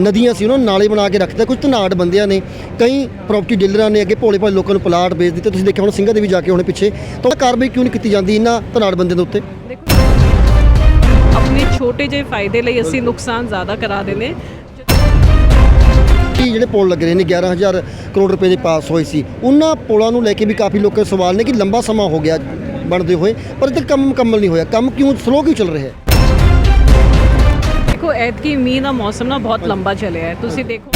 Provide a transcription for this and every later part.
ਨਦੀਆਂ ਸੀ ਉਹਨਾਂ ਨੂੰ ਨਾਲੇ ਬਣਾ ਕੇ ਰੱਖਦਾ ਕੁਝ ਧਨਾੜ ਬੰਦਿਆਂ ਨੇ ਕਈ ਪ੍ਰਾਪਰਟੀ ਡੀਲਰਾਂ ਨੇ ਅੱਗੇ ਭੋਲੇ ਭਾਲੇ ਲੋਕਾਂ ਨੂੰ ਪਲਾਟ ਵੇਚ ਦਿੱਤੇ। ਤੁਸੀਂ ਦੇਖਿਆ ਹੁਣ ਸਿੰਘਾਂ ਦੇ ਵੀ ਜਾ ਕੇ ਹੁਣ ਪਿੱਛੇ। ਤਾਂ ਕਾਰਵਾਈ ਕਿਉਂ ਨਹੀਂ ਕੀਤੀ ਜਾਂਦੀ ਇਹਨਾਂ ਧਨਾੜ ਬੰਦਿਆਂ ਦੇ ਉੱਤੇ? ਆਪਣੇ ਛੋਟੇ ਜਿਹੇ ਫਾਇਦੇ ਲਈ ਅਸੀਂ ਨੁਕਸਾਨ ਜ਼ਿਆਦਾ ਕਰਾ ਦਿੰਦੇ। ਕੀ ਜਿਹੜੇ ਪੁਲ ਲੱਗ ਰਹੇ ਨੇ 11000 ਕਰੋੜ ਰੁਪਏ ਦੇ ਪਾਸ ਹੋਏ ਸੀ। ਉਹਨਾਂ ਪੁਲਾਂ ਨੂੰ ਲੈ ਕੇ ਵੀ ਕਾਫੀ ਲੋਕਾਂ ਦੇ ਸਵਾਲ ਨੇ ਕਿ ਲੰਬਾ ਸਮਾਂ ਹੋ ਗਿਆ ਬਣਦੇ ਹੋਏ ਪਰ ਇਹ ਤੱਕ ਕੰਮ ਮੁਕੰਮਲ ਨਹੀਂ ਹੋਇਆ। ਕੰਮ ਕਿਉਂ ਸਲੋ ਕਿਉਂ ਚੱਲ ਰਿਹਾ ਹੈ? ਦੇਖੋ ਐਤਕੀ ਮੀਂਹ ਦਾ ਮੌਸਮ ਨਾ ਬਹੁਤ ਲੰਬਾ ਚੱਲਿਆ ਹੈ। ਤੁਸੀਂ ਦੇਖੋ।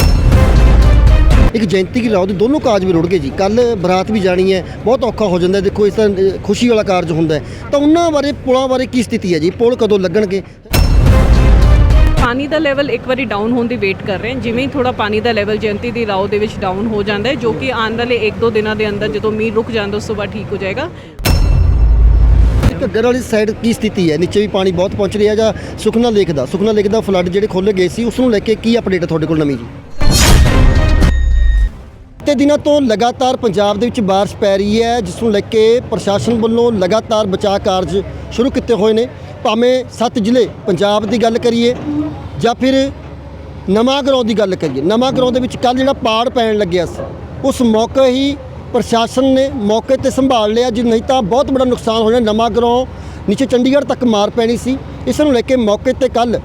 ਇੱਕ ਜਯੰਤੀ ਕੀ ਦੇ ਦੋਨੋਂ ਕਾਜ ਵੀ ਰੁੜ ਗਏ ਜੀ। ਕੱਲ ਬਰਾਤ ਵੀ ਜਾਣੀ ਹੈ ਬਹੁਤ ਔਖਾ ਹੋ ਜਾਂਦਾ। ਦੇਖੋ ਇਸ ਤਰ੍ਹਾਂ ਅ, ਖੁਸ਼ੀ ਵਾਲਾ ਕਾਰਜ ਹੁੰਦਾ ਤਾਂ ਉਹਨਾਂ ਬਾਰੇ ਪੁਲਾਂ ਬਾਰੇ ਕੀ ਸਥਿਤੀ ਹੈ ਜੀ? ਪੁਲ ਕਦੋਂ ਲੱਗਣਗੇ? ਪਾਣੀ ਦਾ ਲੈਵਲ ਇੱਕ ਵਾਰੀ ਡਾਊਨ ਹੋਣ ਦੀ ਵੇਟ ਕਰ ਰਹੇ ਹਾਂ। ਜਿਵੇਂ ਹੀ ਥੋੜਾ ਪਾਣੀ ਦਾ ਲੈਵਲ ਜਯੰਤੀ ਦੀ ਰਾਓ ਦੇ ਵਿੱਚ ਡਾਊਨ ਹੋ ਜਾਂਦਾ ਹੈ ਜੋ ਕਿ ਆਉਣ ਵਾਲੇ 1-2 ਦਿਨਾਂ ਦੇ ਅੰਦਰ ਜਦੋਂ ਮੀਂਹ ਰੁਕ ਜਾਂਦਾ ਉਸ ਤੋਂ ਬਾਅਦ ਠੀਕ ਹੋ ਜਾਏਗਾ। ਘੱਗਰ ਵਾਲੀ ਸਾਈਡ ਕੀ ਸਥਿਤੀ ਹੈ? ਨੀਚੇ ਵੀ ਪਾਣੀ ਬਹੁਤ ਪਹੁੰਚ ਰਿਹਾ ਜਾਂ ਸੁਖਨਾ ਲੇਕ ਦਾ? ਸੁਖਨਾ ਲੇਕ ਦਾ ਫਲੱਡ ਜਿਹੜੇ ਖੋਲੇ ਗਏ ਸੀ ਉਸ ਨੂੰ ਲੈ ਕੇ ਕੀ ਅਪਡੇਟ ਹੈ ਤੁਹਾਡੇ ਕੋਲ ਨਵੀਂ ਜੀ? ਤੇ ਦਿਨਾਂ ਤੋਂ ਲਗਾਤਾਰ ਪੰਜਾਬ ਦੇ ਵਿੱਚ ਬਾਰਿਸ਼ ਪੈ ਰਹੀ ਹੈ, ਜਿਸ ਨੂੰ ਲੈ ਕੇ ਪ੍ਰਸ਼ਾਸਨ ਵੱਲੋਂ ਲਗਾਤਾਰ ਬਚਾਅ ਕਾਰਜ ਸ਼ੁਰੂ ਕੀਤੇ ਹੋਏ ਨੇ। ਭਾਵੇਂ ਸੱਤ ਜ਼ਿਲ੍ਹੇ ਪੰਜਾਬ ਦੀ ਗੱਲ ਕਰੀਏ ਜਾਂ ਫਿਰ ਨਵਾਂ ਗਰਾਉਂ ਦੀ ਗੱਲ ਕਰੀਏ। ਨਵਾਂ ਗਰਾਉਂ ਦੇ ਵਿੱਚ ਕੱਲ ਜਿਹੜਾ ਪਾੜ ਪੈਣ ਲੱਗਿਆ ਸੀ, ਉਸ ਮੌਕੇ ਹੀ ਪ੍ਰਸ਼ਾਸਨ ਨੇ ਮੌਕੇ ਤੇ ਸੰਭਾਲ ਲਿਆ ਜੇ, ਨਹੀਂ ਤਾਂ ਬਹੁਤ ਬੜਾ ਨੁਕਸਾਨ ਹੋ ਜਾਣਾ ਨਵਾਂ ਗਰੋਂ ਨੀਚੇ ਚੰਡੀਗੜ੍ਹ ਤੱਕ ਮਾਰ ਪੈਣੀ ਸੀ। ਇਸ ਨੂੰ ਲੈ ਕੇ ਮੌਕੇ ਤੇ ਕੱਲ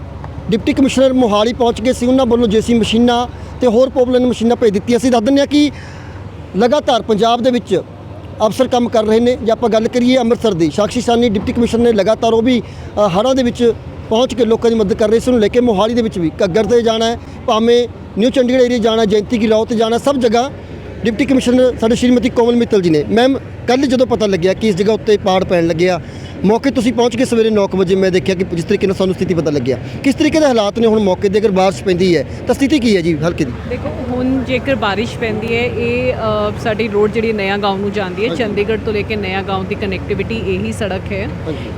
ਡਿਪਟੀ ਕਮਿਸ਼ਨਰ ਮੋਹਾਲੀ ਪਹੁੰਚ ਗਏ ਸੀ। ਉਹਨਾਂ ਵੱਲੋਂ ਜੇਸੀ ਮਸ਼ੀਨਾਂ ਤੇ ਹੋਰ ਪੋਪਲਨ ਮਸ਼ੀਨਾਂ ਭੇਜ ਦਿੱਤੀਆਂ ਸੀ। ਦੱਸ ਦਿੰਦੇ ਹਾਂ ਕਿ ਲਗਾਤਾਰ ਪੰਜਾਬ ਦੇ ਵਿੱਚ ਅਫਸਰ ਕੰਮ ਕਰ ਰਹੇ ਨੇ। ਜੇ ਆਪਾਂ ਗੱਲ ਕਰੀਏ ਅੰਮ੍ਰਿਤਸਰ ਦੀ ਸਾਕਸ਼ੀ ਸਾਨੀ ਡਿਪਟੀ ਕਮਿਸ਼ਨਰ ਨੇ ਲਗਾਤਾਰ ਉਹ ਵੀ ਹੜ੍ਹਾਂ ਦੇ ਵਿੱਚ ਪਹੁੰਚ ਕੇ ਲੋਕਾਂ ਦੀ ਮਦਦ ਕਰ ਰਹੇ ਇਸ ਨੂੰ ਲੈ ਕੇ ਮੋਹਾਲੀ ਦੇ ਵਿੱਚ ਵੀ ਘੱਗਰ ਤੇ ਜਾਣਾ ਹੈ, ਭਾਵੇਂ ਨਿਊ ਚੰਡੀਗੜ੍ਹ ਏਰੀਆ ਜਾਣਾ ਜਯੰਤੀ ਕੀ ਲਾਓ ਤੇ ਜਾਣਾ ਸਭ ਜਗ੍ਹਾ ਡਿਪਟੀ ਕਮਿਸ਼ਨਰ ਸਾਡੇ ਸ਼੍ਰੀਮਤੀ ਕੋਮਲ ਮਿੱਤਲ ਜੀ ਨੇ। ਮੈਮ ਕੱਲ ਜਦੋਂ ਪਤਾ ਲੱਗਿਆ ਕਿ ਇਸ ਜਗ੍ਹਾ ਉੱਤੇ ਪਾੜ ਪੈਣ ਲੱਗਿਆ ਮੌਕੇ ਤੁਸੀਂ ਪਹੁੰਚ ਕੇ ਸਵੇਰੇ 9 ਵਜੇ, ਮੈਂ ਦੇਖਿਆ ਕਿ ਜਿਸ ਤਰੀਕੇ ਨਾਲ ਸਾਨੂੰ ਸਥਿਤੀ ਪਤਾ ਲੱਗਿਆ। ਕਿਸ ਤਰੀਕੇ ਦੇ ਹਾਲਾਤ ਨੇ ਹੁਣ ਮੌਕੇ ਦੇ? ਅਗਰ ਬਾਰਿਸ਼ ਪੈਂਦੀ ਹੈ ਤਾਂ ਸਥਿਤੀ ਕੀ ਹੈ ਜੀ, ਹਲਕੇ ਦੀ? ਦੇਖੋ ਜੇਕਰ ਬਾਰਿਸ਼ ਪੈਂਦੀ ਹੈ ਇਹ ਸਾਡੀ ਰੋਡ ਜਿਹੜੀ ਨਇਆ ਗਾਉਂ ਨੂੰ ਜਾਂਦੀ ਹੈ। ਚੰਡੀਗੜ੍ਹ ਤੋਂ ਲੈ ਕੇ ਨਇਆ ਗਾਉਂ ਦੀ ਕਨੈਕਟੀਵਿਟੀ ਇਹੀ ਸੜਕ ਹੈ।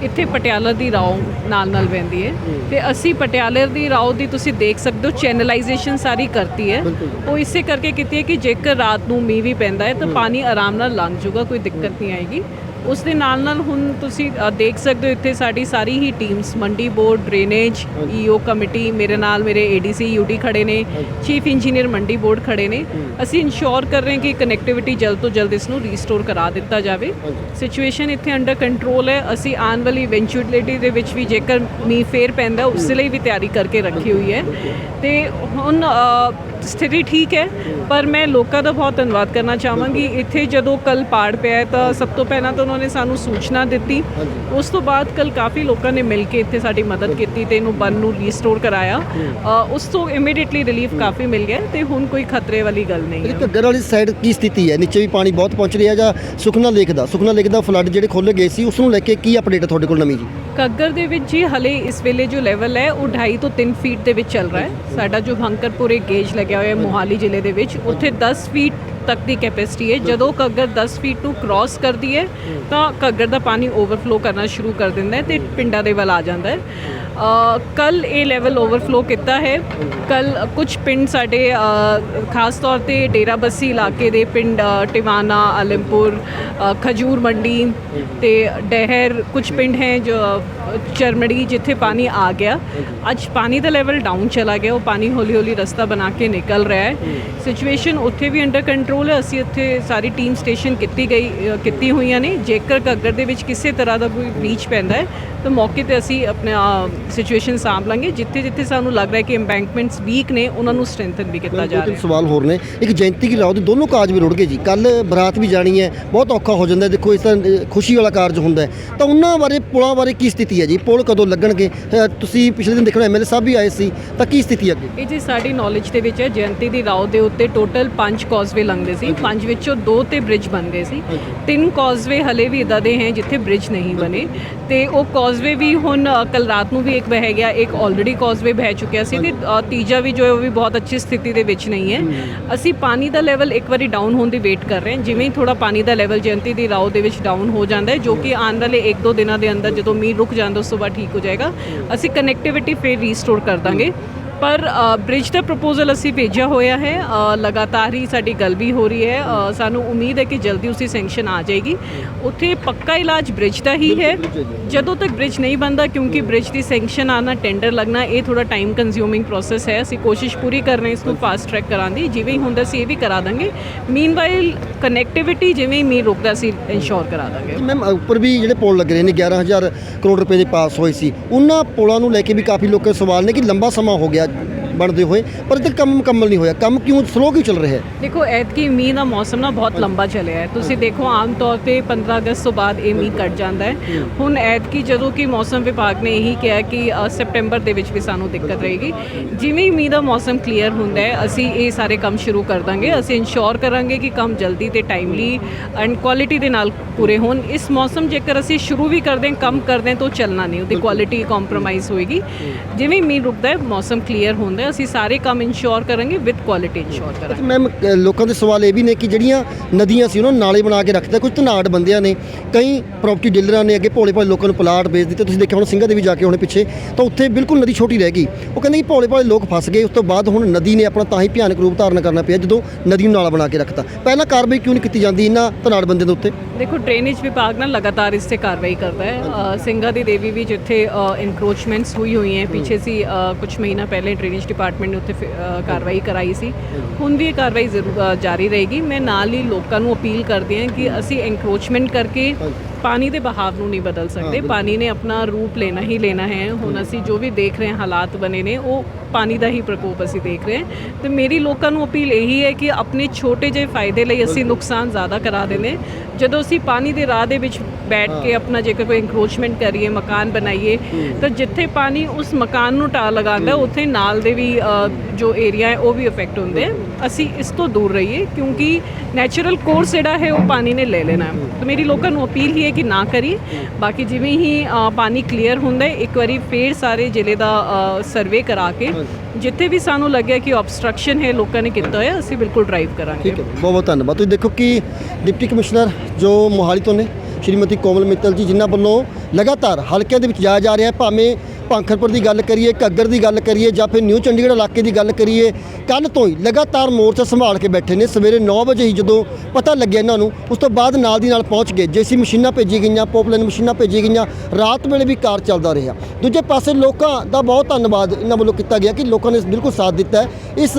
ਇੱਥੇ ਪਟਿਆਲਾ ਦੀ ਰਾਓ ਨਾਲ ਨਾਲ ਵਹਿੰਦੀ ਹੈ। ਤੇ ਅਸੀਂ ਪਟਿਆਲਾ ਦੀ ਰਾਓ ਦੀ ਤੁਸੀਂ ਦੇਖ ਸਕਦੇ ਹੋ ਚੈਨਲਾਈਜੇਸ਼ਨ ਸਾਰੀ ਕਰਤੀ ਹੈ। ਉਹ ਇਸੇ ਕਰਕੇ ਕੀਤੀ ਹੈ ਕਿ ਜੇਕਰ ਰਾਤ ਨੂੰ ਮੀਂਹ ਵੀ ਪੈਂਦਾ ਹੈ ਤਾਂ ਪਾਣੀ ਆਰਾਮ ਨਾਲ ਲੰਘ ਜਾਊਗਾ ਕੋਈ ਦਿੱਕਤ ਨਹੀਂ ਆਏਗੀ। ਉਸ ਦੇ ਨਾਲ ਨਾਲ ਹੁਣ ਤੁਸੀਂ ਅ, ਦੇਖ ਸਕਦੇ ਹੋ ਇੱਥੇ ਸਾਡੀ ਸਾਰੀ ਹੀ teams Mandi board drainage EO committee ਮੇਰੇ ਨਾਲ ਮੇਰੇ ਏਡੀਸੀ ਯੂਟੀ ਖੜੇ ਨੇ ਚੀਫ ਇੰਜੀਨੀਅਰ ਮੰਡੀ ਬੋਰਡ ਖੜੇ ਨੇ। ਅਸੀਂ ਇਨਸ਼ੋਰ ਕਰ ਰਹੇ ਹਾਂ ਕਿ ਕਨੈਕਟੀਵਿਟੀ ਜਲਦ ਤੋਂ ਜਲਦ ਇਸ ਨੂੰ ਰੀਸਟੋਰ ਕਰਾ ਦਿੱਤਾ ਜਾਵੇ। ਸਿਚੁਏਸ਼ਨ ਇੱਥੇ ਅੰਡਰ ਕੰਟਰੋਲ ਹੈ। ਅਸੀਂ ਆਉਣ ਵਾਲੀ ਇਵੈਂਚੁਅਲਿਟੀ ਦੇ ਵਿੱਚ ਵੀ ਜੇਕਰ ਮੀਂਹ ਫੇਰ ਪੈਂਦਾ ਉਸ ਲਈ ਵੀ ਤਿਆਰੀ ਕਰਕੇ ਰੱਖੀ ਹੋਈ ਹੈ। ਤੇ ਹੁਣ ਅ, ਸਥਿਤੀ ਠੀਕ ਹੈ ਪਰ ਮੈਂ ਲੋਕਾਂ ਦਾ ਬਹੁਤ ਧੰਨਵਾਦ ਕਰਨਾ ਚਾਹਾਂਗੀ। ਇੱਥੇ ਜਦੋਂ ਕੱਲ ਪਾੜ ਪਿਆ ਤਾਂ ਸਭ ਤੋਂ ਪਹਿਲਾਂ ਤਾਂ ਉਹਨਾਂ ਨੇ ਸਾਨੂੰ ਸੂਚਨਾ ਦਿੱਤੀ। ਉਸ ਤੋਂ ਬਾਅਦ ਕੱਲ ਕਾਫੀ ਲੋਕਾਂ ਨੇ ਮਿਲ ਕੇ ਇੱਥੇ ਸਾਡੀ ਮਦਦ ਕੀਤੀ ਤੇ ਇਹਨੂੰ ਬੰਨ ਨੂੰ ਰੀਸਟੋਰ ਕਰਾਇਆ। ਉਸ ਤੋਂ ਇਮੀਡੀਏਟਲੀ ਰਿਲੀਫ ਕਾਫੀ ਮਿਲ ਗਿਆ ਤੇ ਹੁਣ ਕੋਈ ਖਤਰੇ ਵਾਲੀ ਗੱਲ ਨਹੀਂ ਹੈ। ਘੱਗਰ ਵਾਲੀ ਸਾਈਡ ਕੀ ਸਥਿਤੀ ਹੈ? ਨੀਚੇ ਵੀ ਪਾਣੀ ਬਹੁਤ ਪਹੁੰਚ ਰਿਹਾ ਜਾਂ ਸੁਖਨਾ ਲੇਕ ਦਾ? ਸੁਖਨਾ ਲੇਕ ਦਾ ਫਲੱਡ ਜਿਹੜੇ ਖੋਲੇ ਗਏ ਸੀ ਉਸ ਨੂੰ ਲੈ ਕੇ ਕੀ ਅਪਡੇਟ ਹੈ ਤੁਹਾਡੇ ਕੋਲ ਨਵੀਂ ਜੀ? ਕੱਗਰ ਦੇ ਵਿੱਚ ਜੀ ਹਲੇ ਇਸ ਵੇਲੇ ਜੋ ਲੈਵਲ ਹੈ ਉਹ 2.5 ਤੋਂ 3 ਫੀਟ ਦੇ ਵਿੱਚ ਚੱਲ ਰਿਹਾ ਹੈ। ਸਾਡਾ ਜੋ ਭੰਕਰਪੁਰੇ ਗੇਜ ਲੱਗਿਆ ਹੋਇਆ ਹੈ ਮੋਹਾਲੀ ਜ਼ਿਲ੍ਹੇ ਦੇ ਵਿੱਚ, ਉੱਥੇ 10 ਫੀਟ ਤੱਕ ਦੀ ਕੈਪੈਸਿਟੀ ਹੈ। ਜਦੋਂ ਘੱਗਰ 10 ਫੀਟ ਨੂੰ ਕ੍ਰਾਸ ਕਰਦੀ ਹੈ, ਤਾਂ ਘੱਗਰ ਦਾ ਪਾਣੀ ਓਵਰਫਲੋ ਕਰਨਾ ਸ਼ੁਰੂ ਕਰ ਦਿੰਦਾ ਹੈ ਤੇ ਪਿੰਡਾਂ ਦੇ ਵੱਲ ਆ ਜਾਂਦਾ ਹੈ। ਕੱਲ ਇਹ ਲੈਵਲ ਓਵਰਫਲੋ ਕੀਤਾ ਹੈ। ਕੱਲ ਕੁਝ ਪਿੰਡ ਸਾਡੇ ਖਾਸ ਤੌਰ ਤੇ ਡੇਰਾਬੱਸੀ ਇਲਾਕੇ ਦੇ ਪਿੰਡ ਅ, ਟਿਵਾਨਾ ਆਲਮਪੁਰ ਖਜੂਰ ਮੰਡੀ ਤੇ ਡਹਿਰ ਕੁਝ ਪਿੰਡ ਹੈ ਜੋ ਚਰਮੜੀ ਜਿੱਥੇ ਪਾਣੀ ਆ ਗਿਆ। ਅੱਜ ਪਾਣੀ ਦਾ ਲੈਵਲ ਡਾਊਨ ਚਲਾ ਗਿਆ। ਉਹ ਪਾਣੀ ਹੌਲੀ ਹੌਲੀ ਰਸਤਾ ਬਣਾ ਕੇ ਨਿਕਲ ਰਿਹਾ ਹੈ। ਸਿਚੁਏਸ਼ਨ ਉੱਥੇ ਵੀ ਅੰਡਰ ਕੰਟਰੋਲ ਹੈ। ਅਸੀਂ ਉੱਥੇ ਸਾਰੀ ਟੀਮ ਸਟੇਸ਼ਨ ਕੀਤੀ ਗਈ ਕੀਤੀ ਹੋਈਆਂ ਨੇ। ਜੇਕਰ ਘੱਗਰ ਦੇ ਵਿੱਚ ਕਿਸੇ ਤਰ੍ਹਾਂ ਦਾ ਕੋਈ ਬ੍ਰੀਚ ਪੈਂਦਾ ਹੈ ਤਾਂ ਮੌਕੇ ਤੇ ਅਸੀਂ ਆਪਣਾ ਸਿਚੁਏਸ਼ਨ ਸਾਂਭ ਲਾਂਗੇ। ਜਿੱਥੇ ਜਿੱਥੇ ਸਾਨੂੰ ਲੱਗ ਰਿਹਾ ਕਿ ਇੰਬੈਂਕਮੈਂਟਸ ਵੀਕ ਨੇ ਉਹਨਾਂ ਨੂੰ ਸਟਰੈਂਥਨ ਵੀ ਕੀਤਾ ਜਾ ਰਿਹਾ ਹੈ। ਸਵਾਲ ਹੋਰ ਨੇ। ਇੱਕ ਜਯੰਤੀ ਕੀ ਦੇ ਦੋਨੋਂ ਕਾਜ ਵੀ ਰੁੜ ਗਏ ਜੀ। ਕੱਲ ਬਰਾਤ ਵੀ ਜਾਣੀ ਹੈ ਬਹੁਤ ਔਖਾ ਹੋ ਜਾਂਦਾ। ਦੇਖੋ ਇਸ ਤਰ੍ਹਾਂ ਖੁਸ਼ੀ ਵਾਲਾ ਕਾਰਜ ਹੁੰਦਾ ਤਾਂ ਉਹਨਾਂ ਬਾਰੇ ਪੁਲਾਂ ਬਾਰੇ ਕੀ ਸਥਿਤੀ ਹੈ ਜੀ? ਪੁਲ ਕਦੋਂ ਲੱਗਣਗੇ? ਤੁਸੀਂ ਪਿਛਲੇ ਦਿਨ ਦੇਖਣਾ ਐਮਐਲਏ ਸਾਹਿਬ ਵੀ ਆਏ ਸੀ। ਤਾਂ ਕੀ ਸਥਿਤੀ ਹੈ ਅੱਗੇ? ਇਹ ਜੀ ਸਾਡੀ ਨੌਲੇਜ ਦੇ ਵਿੱਚ ਹੈ ਜਯੰਤੀ ਦੀ ਰਾਓ ਦੇ ਉੱਤੇ ਟੋਟਲ 5 ਕੌਜ਼ਵੇ ਲੰਘਦੇ ਸੀ। ਪੰਜ ਵਿੱਚੋਂ ਦੋ ਤੇ ਬ੍ਰਿਜ ਬਣ ਗਏ ਸੀ। ਤਿੰਨ ਕੌਜ਼ਵੇ ਹਲੇ ਵੀ ਇਦਾਂ ਦੇ ਹੈ ਜਿੱਥੇ ਬ੍ਰਿਜ ਨਹੀਂ ਬਣੇ। ਤੇ ਉਹ ਕੌਜ਼ਵੇ ਵੀ ਹੁਣ ਕੱਲ ਰਾਤ ਨੂੰ ਵੀ ਇੱਕ ਵਹਿ ਗਿਆ ਇੱਕ ਆਲਰੇਡੀ ਕੌਜ਼ਵੇ ਬਹਿ ਚੁੱਕਿਆ ਸੀ ਤੇ ਅ, ਤੀਜਾ ਵੀ ਜੋ ਹੈ ਉਹ ਵੀ ਬਹੁਤ ਅੱਛੀ ਸਥਿਤੀ ਦੇ ਵਿੱਚ ਨਹੀਂ ਹੈ। ਅਸੀਂ ਪਾਣੀ ਦਾ ਲੈਵਲ ਇੱਕ ਵਾਰੀ ਡਾਊਨ ਹੋਣ ਦੀ ਵੇਟ ਕਰ ਰਹੇ ਹਾਂ। ਜਿਵੇਂ ਹੀ ਥੋੜਾ ਪਾਣੀ ਦਾ ਲੈਵਲ ਜਯੰਤੀ ਦੀ ਰਾਓ ਦੇ ਵਿੱਚ ਡਾਊਨ ਹੋ ਜਾਂਦਾ ਹੈ ਜੋ ਕਿ ਆਉਣ ਵਾਲੇ 1-2 ਦਿਨਾਂ ਦੇ ਅੰਦਰ ਜਦੋਂ ਮੀਂਹ ਰੁਕ ਜਾਂਦਾ ਉਸ ਤੋਂ ਬਾਅਦ ਠੀਕ ਹੋ ਜਾਏਗਾ। ਅਸੀਂ ਕਨੈਕਟੀਵਿਟੀ ਫੇਰ ਰੀਸਟੋਰ ਕਰ ਦਾਂਗੇ। ਪਰ ਬ੍ਰਿਜ ਦਾ ਪ੍ਰਪੋਜ਼ਲ ਅਸੀਂ ਭੇਜਿਆ ਹੋਇਆ ਹੈ। ਲਗਾਤਾਰ ਹੀ ਸਾਡੀ ਗੱਲ ਵੀ ਹੋ ਰਹੀ ਹੈ। ਸਾਨੂੰ ਉਮੀਦ ਹੈ ਕਿ ਜਲਦੀ ਉਸੇ ਸੈਂਕਸ਼ਨ ਆ ਜਾਏਗੀ। ਉੱਥੇ ਪੱਕਾ ਇਲਾਜ ਬ੍ਰਿਜ ਦਾ ਹੀ ਹੈ। ਜਦੋਂ ਤੱਕ ਬ੍ਰਿਜ ਨਹੀਂ ਬਣਦਾ ਕਿਉਂਕਿ ਬ੍ਰਿਜ ਦੀ ਸੈਂਕਸ਼ਨ ਆਣਾ ਟੈਂਡਰ ਲੱਗਣਾ ਇਹ ਥੋੜਾ ਟਾਈਮ ਕੰਜ਼ਿਊਮਿੰਗ ਪ੍ਰੋਸੈਸ ਹੈ। ਅਸੀਂ ਕੋਸ਼ਿਸ਼ ਪੂਰੀ ਕਰ ਰਹੇ ਇਸ ਨੂੰ ਫਾਸਟ ਟਰੈਕ ਕਰਾਂ ਦੀ। ਜਿਵੇਂ ਹੀ ਹੁੰਦਾ ਸੀ ਇਹ ਵੀ ਕਰਾ ਦਾਂਗੇ। ਮੀਨਵਾਈਲ ਕਨੈਕਟੀਵਿਟੀ ਜਿਵੇਂ ਹੀ ਮੀਂਹ ਰੁਕਦਾ ਸੀ ਇਨਸ਼ੋਰ ਕਰਾ ਦਾਂਗੇ। ਮੈਮ ਉੱਪਰ ਵੀ ਜਿਹੜੇ ਪੁਲ ਲੱਗ ਰਹੇ ਨੇ 11000 ਕਰੋੜ ਰੁਪਏ ਦੇ ਪਾਸ ਹੋਏ ਸੀ ਉਹਨਾਂ ਪੁਲਾਂ ਨੂੰ ਲੈ ਕੇ ਵੀ ਕਾਫੀ ਲੋਕਾਂ ਦੇ ਸਵਾਲ ਨੇ ਕਿ ਲੰਬਾ ਸਮਾਂ ਹੋ ਗਿਆ Riyadh ਬਣਦੇ ਹੋਏ ਪਰ ਇਹ ਕੰਮ ਮੁਕੰਮਲ ਨਹੀਂ ਹੋਇਆ। ਕੰਮ ਕਿਉਂ ਸਲੋ ਕਿਉਂ ਚੱਲ ਰਿਹਾ ਹੈ? ਦੇਖੋ ਐਤਕੀ ਮੀਂਹ ਦਾ ਮੌਸਮ ਨਾ ਬਹੁਤ ਲੰਬਾ ਚੱਲਿਆ ਹੈ। ਤੁਸੀਂ ਦੇਖੋ ਆਮ ਤੌਰ ਤੇ 15 ਅਗਸਤ ਤੋਂ ਬਾਅਦ ਇਹ ਮੀਂਹ ਘਟ ਜਾਂਦਾ ਹੈ। ਹੁਣ ਐਤਕੀ ਜਦੋਂ ਕਿ ਮੌਸਮ ਵਿਭਾਗ ਨੇ ਇਹੀ ਕਿਹਾ ਕਿ ਸੈਪਟੈਂਬਰ ਦੇ ਵਿੱਚ ਵੀ ਸਾਨੂੰ ਦਿੱਕਤ ਰਹੇਗੀ। ਜਿਵੇਂ ਹੀ ਮੀਂਹ ਦਾ ਮੌਸਮ ਕਲੀਅਰ ਹੁੰਦਾ ਹੈ ਅਸੀਂ ਇਹ ਸਾਰੇ ਕੰਮ ਸ਼ੁਰੂ ਕਰ ਦਾਂਗੇ। ਅਸੀਂ ਇਨਸ਼ੋਰ ਕਰਾਂਗੇ ਕਿ ਕੰਮ ਜਲਦੀ ਤੇ ਟਾਈਮਲੀ ਐਂਡ ਕੁਆਲਿਟੀ ਦੇ ਨਾਲ ਪੂਰੇ ਹੋਣ। ਇਸ ਮੌਸਮ ਜੇਕਰ ਅਸੀਂ ਸ਼ੁਰੂ ਵੀ ਕਰਦੇ ਹਾਂ ਕੰਮ ਕਰਦੇ ਹਾਂ ਤਾਂ ਚੱਲਣਾ ਨਹੀਂ। ਉਹਦੀ ਕੁਆਲਿਟੀ ਕੰਪਰੋਮਾਈਜ਼ ਹੋਏਗੀ। ਜਿਵੇਂ ਮੀਂਹ ਰੁਕਦਾ ਹੈ ਮੌਸਮ ਕਲੀਅਰ ਹੁੰਦਾ ਹੈ ਅਸੀਂ ਸਾਰੇ ਕੰਮ ਇਨਸ਼ੋਰ ਕਰਾਂਗੇ ਵਿਦ ਕੁਆਲਿਟੀ ਇਨਸ਼ੋਰ ਕਰਾਂਗੇ। ਮੈਮ ਲੋਕਾਂ ਦੇ ਸਵਾਲ ਇਹ ਵੀ ਨੇ ਕਿ ਜਿਹੜੀਆਂ ਨਦੀਆਂ ਸੀ ਉਹਨਾਂ ਨੂੰ ਨਾਲੇ ਬਣਾ ਕੇ ਰੱਖਦੇ ਕੁਝ ਧਨਾੜ ਬੰਦਿਆਂ ਨੇ ਕਈ ਪ੍ਰਾਪਰਟੀ ਡੀਲਰਾਂ ਨੇ ਅੱਗੇ ਭੋਲੇ ਭਾਲੇ ਲੋਕਾਂ ਨੂੰ ਪਲਾਟ ਵੇਚ ਦਿੱਤੇ ਤੁਸੀਂ ਦੇਖਿਆ ਹੁਣ ਸਿੰਘਾਂ ਦੇ ਵੀ ਜਾ ਕੇ ਹੁਣੇ ਪਿੱਛੇ ਤਾਂ ਉੱਥੇ ਬਿਲਕੁਲ ਨਦੀ ਛੋਟੀ ਰਹਿ ਗਈ। ਉਹ ਕਹਿੰਦੇ ਕਿ ਭੋਲੇ ਭਾਲੇ ਲੋਕ ਫਸ ਗਏ ਉਸ ਤੋਂ ਬਾਅਦ ਹੁਣ ਨਦੀ ਨੇ ਆਪਣਾ ਤਾਂ ਹੀ ਭਿਆਨਕ ਰੂਪ ਧਾਰਨ ਕਰਨਾ ਪਿਆ ਜਦੋਂ ਨਦੀ ਨੂੰ ਨਾਲਾ ਬਣਾ ਕੇ ਰੱਖਤਾ। ਪਹਿਲਾਂ ਕਾਰਵਾਈ ਕਿਉਂ ਨਹੀਂ ਕੀਤੀ ਜਾਂਦੀ ਇਹਨਾਂ ਧਨਾੜ ਬੰਦਿਆਂ ਦੇ ਉੱਤੇ? ਦੇਖੋ ਡਰੇਨੇਜ ਵਿਭਾਗ ਨਾਲ ਲਗਾਤਾਰ ਇਸ ਤੇ ਕਾਰਵਾਈ ਕਰਦਾ ਹੈ। ਸਿੰਘਾਂ ਦੀ ਦੇਵੀ ਵੀ ਜਿੱਥੇ ਇਨਕਰੋਚਮੈਂਟਸ ਹੋਈ ਹੋਈ ਹੈ ਪਿੱਛੇ ਸੀ ਕੁਝ ਮਹੀਨਾ ਪਹਿਲੇ ਡਰੇਨੇਜ ਡਿਪਾਰਟਮੈਂਟ ਨੇ ਉੱਥੇ ਕਾਰਵਾਈ ਕਰਾਈ ਸੀ। ਹੁਣ ਵੀ ਇਹ ਕਾਰਵਾਈ ਜਾਰੀ ਰਹੇਗੀ। ਮੈਂ ਨਾਲ ਹੀ ਲੋਕਾਂ ਨੂੰ ਅਪੀਲ ਕਰਦੀ ਹਾਂ ਕਿ ਅਸੀਂ ਇਨਕਰੋਚਮੈਂਟ ਕਰਕੇ ਪਾਣੀ ਦੇ ਬਹਾਵ ਨੂੰ ਨਹੀਂ ਬਦਲ ਸਕਦੇ। ਪਾਣੀ ਨੇ ਆਪਣਾ ਰੂਪ ਲੈਣਾ ਹੀ ਲੈਣਾ ਹੈ। ਹੁਣ ਅਸੀਂ ਜੋ ਵੀ ਦੇਖ ਰਹੇ ਹਾਂ ਹਾਲਾਤ ਬਣੇ ਨੇ ਉਹ ਪਾਣੀ ਦਾ ਹੀ ਪ੍ਰਕੋਪ ਅਸੀਂ ਦੇਖ ਰਹੇ ਹਾਂ। ਤੇ ਮੇਰੀ ਲੋਕਾਂ ਨੂੰ ਅਪੀਲ ਇਹੀ ਹੈ ਕਿ ਆਪਣੇ ਛੋਟੇ ਜਿਹੇ ਫਾਇਦੇ ਲਈ ਅਸੀਂ ਨੁਕਸਾਨ ਜ਼ਿਆਦਾ ਕਰਾ ਦਿੰਦੇ। ਜਦੋਂ ਅਸੀਂ ਪਾਣੀ ਦੇ ਰਾਹ ਦੇ ਵਿੱਚ ਬੈਠ ਕੇ ਆਪਣਾ ਜੇਕਰ ਕੋਈ ਇਨਕਰੋਚਮੈਂਟ ਕਰੀਏ ਮਕਾਨ ਬਣਾਈਏ ਤਾਂ ਜਿੱਥੇ ਪਾਣੀ ਉਸ ਮਕਾਨ ਨੂੰ ਟਾ ਲਗਾਉਂਦਾ ਉੱਥੇ ਨਾਲ ਦੇ ਵੀ ਜੋ ਏਰੀਆ ਹੈ ਉਹ ਵੀ ਇਫੈਕਟ ਹੁੰਦੇ। ਅਸੀਂ ਇਸ ਤੋਂ ਦੂਰ ਰਹੀਏ ਕਿਉਂਕਿ ਨੈਚੁਰਲ ਕੋਰਸ ਜਿਹੜਾ ਹੈ ਉਹ ਪਾਣੀ ਨੇ ਲੈ ਲੈਣਾ। ਹੈ। ਤਾਂ ਮੇਰੀ ਲੋਕਾਂ ਨੂੰ ਅਪੀਲ ਹੀ ਹੈ ਕਿ ਨਾ ਕਰੀਏ। ਬਾਕੀ ਜਿਵੇਂ ਹੀ ਪਾਣੀ ਕਲੀਅਰ ਹੁੰਦਾ ਇੱਕ ਵਾਰੀ ਫੇਰ ਸਾਰੇ ਜ਼ਿਲ੍ਹੇ ਦਾ ਸਰਵੇ ਕਰਾ ਕੇ ਜਿੱਥੇ ਵੀ ਸਾਨੂੰ ਲੱਗਿਆ ਕਿ ਆਬਸਟਰਕਸ਼ਨ ਹੈ ਲੋਕਾਂ ਨੇ ਕੀਤਾ ਹੋਇਆ ਅਸੀਂ ਬਿਲਕੁਲ ਡਰਾਈਵ ਕਰਾਂਗੇ। ਠੀਕ ਹੈ ਬਹੁਤ ਬਹੁਤ ਧੰਨਵਾਦ। ਤੁਸੀਂ ਦੇਖੋ ਕਿ ਡਿਪਟੀ ਕਮਿਸ਼ਨਰ ਜੋ ਮੋਹਾਲੀ ਤੋਂ ਨੇ ਸ਼੍ਰੀਮਤੀ ਕੋਮਲ ਮਿੱਤਲ ਜੀ ਜਿਨ੍ਹਾਂ ਵੱਲੋਂ ਲਗਾਤਾਰ ਹਲਕਿਆਂ ਦੇ ਵਿੱਚ ਜਾਇਆ ਜਾ ਰਿਹਾ ਹੈ। ਭਾਵੇਂ ਭਾਂਖਰਪੁਰ ਦੀ ਗੱਲ ਕਰੀਏ, ਘੱਗਰ ਦੀ ਗੱਲ ਕਰੀਏ ਜਾਂ ਫਿਰ ਨਿਊ ਚੰਡੀਗੜ੍ਹ ਇਲਾਕੇ ਦੀ ਗੱਲ ਕਰੀਏ ਕੱਲ ਤੋਂ ਹੀ ਲਗਾਤਾਰ ਮੋਰਚਾ ਸੰਭਾਲ ਕੇ ਬੈਠੇ ਨੇ। ਸਵੇਰੇ 9 ਵਜੇ ਹੀ ਜਦੋਂ ਪਤਾ ਲੱਗਿਆ ਇਹਨਾਂ ਨੂੰ, ਉਸ ਤੋਂ ਬਾਅਦ ਨਾਲ ਦੀ ਨਾਲ ਪਹੁੰਚ ਗਏ। ਜੇਸੀ ਮਸ਼ੀਨਾਂ ਭੇਜੀ ਗਈਆਂ, ਪੋਪਲੈਨ ਮਸ਼ੀਨਾਂ ਭੇਜੀ ਗਈਆਂ। ਰਾਤ ਵੇਲੇ ਵੀ ਕਾਰ ਚੱਲਦਾ ਰਿਹਾ। ਦੂਜੇ ਪਾਸੇ ਲੋਕਾਂ ਦਾ ਬਹੁਤ ਧੰਨਵਾਦ ਇਹਨਾਂ ਵੱਲੋਂ ਕੀਤਾ ਗਿਆ ਕਿ ਲੋਕਾਂ ਨੇ ਬਿਲਕੁਲ ਸਾਥ ਦਿੱਤਾ ਇਸ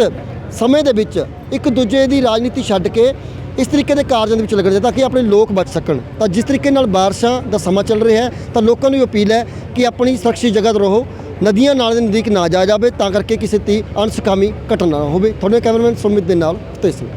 ਸਮੇਂ ਦੇ ਵਿੱਚ ਇੱਕ ਦੂਜੇ ਦੀ ਰਾਜਨੀਤੀ ਛੱਡ ਕੇ ਇਸ ਤਰੀਕੇ ਦੇ ਕਾਰਜਾਂ ਦੇ ਵਿੱਚ ਲੱਗਣ ਤਾਂ ਕਿ ਆਪਣੇ ਲੋਕ ਬਚ ਸਕਣ। ਤਾਂ ਜਿਸ ਤਰੀਕੇ ਨਾਲ ਬਾਰਿਸ਼ਾਂ ਦਾ ਸਮਾਂ ਚੱਲ ਰਿਹਾ ਹੈ, ਤਾਂ ਲੋਕਾਂ ਨੂੰ ਵੀ ਅਪੀਲ ਹੈ ਕਿ ਆਪਣੀ ਸੁਰੱਖਿਅਤ ਜਗ੍ਹਾ ਤੇ ਰਹੋ, ਨਦੀਆਂ ਨਾਲ ਦੇ ਨਜ਼ਦੀਕ ਨਾ ਜਾ ਜਾਵੇ, ਤਾਂ ਕਰਕੇ ਕਿਸੇ ਦੀ ਅਣਸੁਖਾਮੀ ਘਟਨਾ ਨਾ ਹੋਵੇ। ਤੁਹਾਡੇ ਕੈਮਰਾਮੈਨ ਸੁਮਿਤ ਦੇ ਨਾਲ ਤੇ ਸਿੰਘ